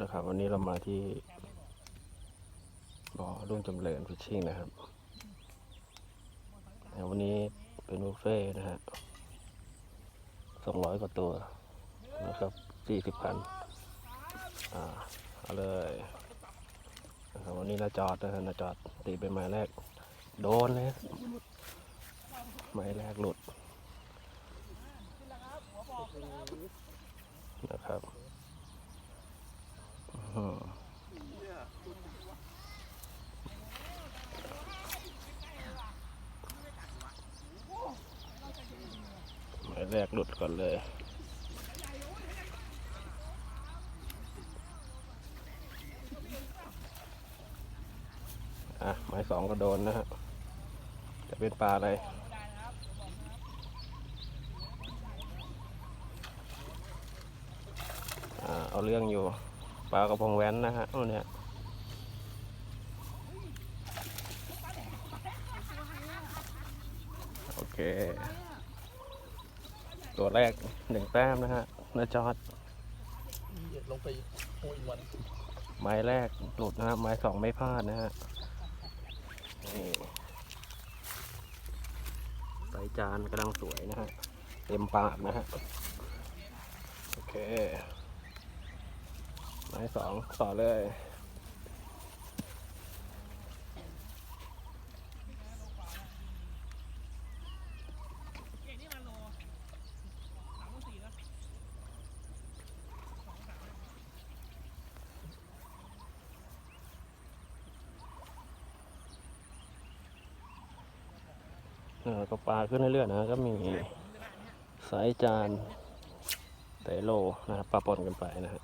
นะครับ วันนี้เรามาที่บ่อรุ่งจำเริญฟิชชิ่งนะครับวันนี้เป็นบุฟเฟ่นะฮะสองร้อยกว่าตัวนะครับสี่สิบพันอ่าเอาเลยนะครับวันนี้นาจอดนะฮะนาจอดตีเป็นไม้แรก โดนเลยไม้แรกหลุดนะครับอื้อหือไม้ แรกหลุดก่อนเลย อะไม้สองก็โดนนะฮะ จะเป็นปลาอะไรอ่าเอาเรื่องอยู่ ปลากระพงแว้นนะฮะเอาเนี่ยโอเค ตัวแรกหนึ่งแต้มนะฮะนาจอดลงไปโอ้ยวันไม้แรกหลุดนะฮะไม้สองไม่พลาดนะฮะนี่ใส่จานกำลังสวยนะฮะเต็มปากนะฮะโอเคไม้สองต่อเลย เออก็ปลาขึ้นเรื่อยๆนะก็มีสายจานเตโลนะครับปลาปนกันไปนะฮะ